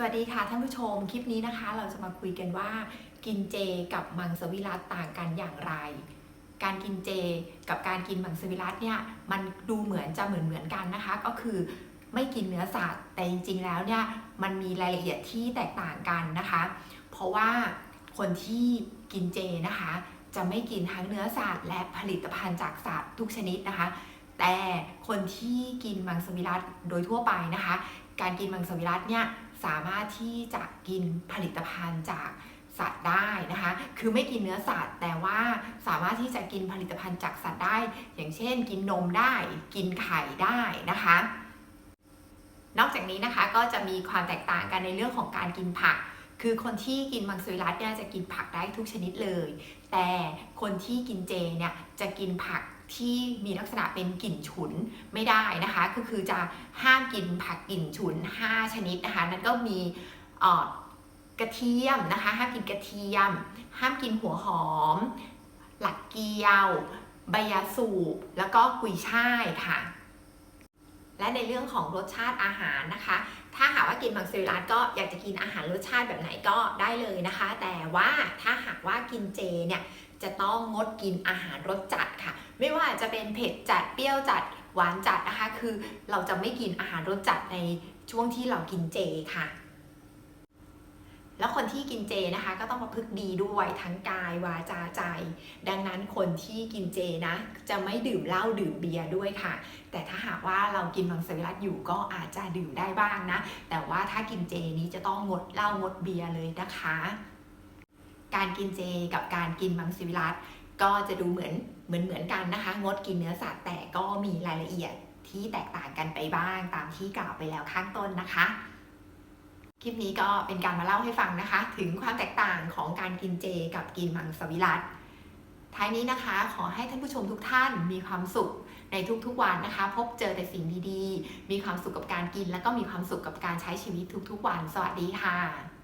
สวัสดีค่ะท่านผู้ชม คลิปนี้นะคะ เราจะมาคุยกันว่ากินเจกับมังสวิรัตต่างกันอย่างไร การกินเจกับการกินมังสวิรัตเนี่ยมันดูเหมือนจะเหมือนเหมือนกันนะคะ ก็คือไม่กินเนื้อสัตว์แต่จริง ๆ แล้วเนี่ยมันมีรายละเอียดที่แตกต่างกันนะคะ เพราะว่าคนที่กินเจนะคะ จะไม่กินทั้งเนื้อสัตว์และผลิตภัณฑ์จากสัตว์ทุกชนิดนะคะ แต่คนที่กินมังสวิรัตโดยทั่วไปนะคะ การกินมังสวิรัตเนี่ยสามารถที่จะกินผลิตภัณฑ์จากสัตว์ได้นะคะ คือไม่กินเนื้อสัตว์ แต่ว่าสามารถที่จะกินผลิตภัณฑ์จากสัตว์ได้ อย่างเช่น กินนมได้ กินไข่ได้นะคะ นอกจากนี้นะคะก็จะมีความแตกต่างกันในเรื่องของการกินผัก คือคนที่กินมังสวิรัตเนี่ยจะกินผักได้ทุกชนิดเลย แต่คนที่กินเจเนี่ยจะกินผัก ที่มีลักษณะเป็นกลิ่นฉุนไม่ได้นะคะก็คือจะห้ามกินผักกลิ่นฉุน 5 ชนิดนะคะนั่นก็มีกระเทียมนะคะห้ามกินกระเทียม ห้ามกินหัวหอม หลักเกียว ใบยาสูบ แล้วก็กุยช่ายค่ะ และในเรื่องของรสชาติอาหารนะคะ ถ้าหากว่ากินมังสวิรัตก็อยากจะกินอาหารรสชาติแบบไหนก็ได้เลยนะคะ แต่ว่าถ้าหากว่ากินเจเนี่ย จะต้องงดกินอาหารรสจัดค่ะ ไม่ว่าจะเป็นเผ็ดจัดเปรี้ยวจัดหวานจัดนะคะ คือเราจะไม่กินอาหารรสจัดในช่วงที่เรากินเจค่ะ แล้วคนที่กินเจนะคะ ก็ต้องประพฤติดีด้วยทั้งกายวาจาใจ ดังนั้นคนที่กินเจนะ จะไม่ดื่มเหล้าดื่มเบียร์ด้วยค่ะ แต่ถ้าหากว่าเรากินมังสวิรัตอยู่ก็อาจจะดื่มได้บ้างนะ แต่ว่าถ้ากินเจนี้จะต้องงดเหล้างดเบียร์เลยนะคะ การกินเจกับการกินมังสวิรัตก็จะดูเหมือนเหมือนเหมือนกันนะคะ งดกินเนื้อสัตว์แต่ก็มีรายละเอียดที่แตกต่างกันไปบ้างตามที่กล่าวไปแล้วข้างต้นนะคะ คลิปนี้ก็เป็นการมาเล่าให้ฟังนะคะ ถึงความแตกต่างของการกินเจกับกินมังสวิรัตท้ายนี้นะคะ ขอให้ท่านผู้ชมทุกท่านมีความสุขในทุกๆวันนะคะ พบเจอแต่สิ่งดีๆ มีความสุขกับการกิน แล้วก็มีความสุขกับการใช้ชีวิตทุกๆวัน สวัสดีค่ะ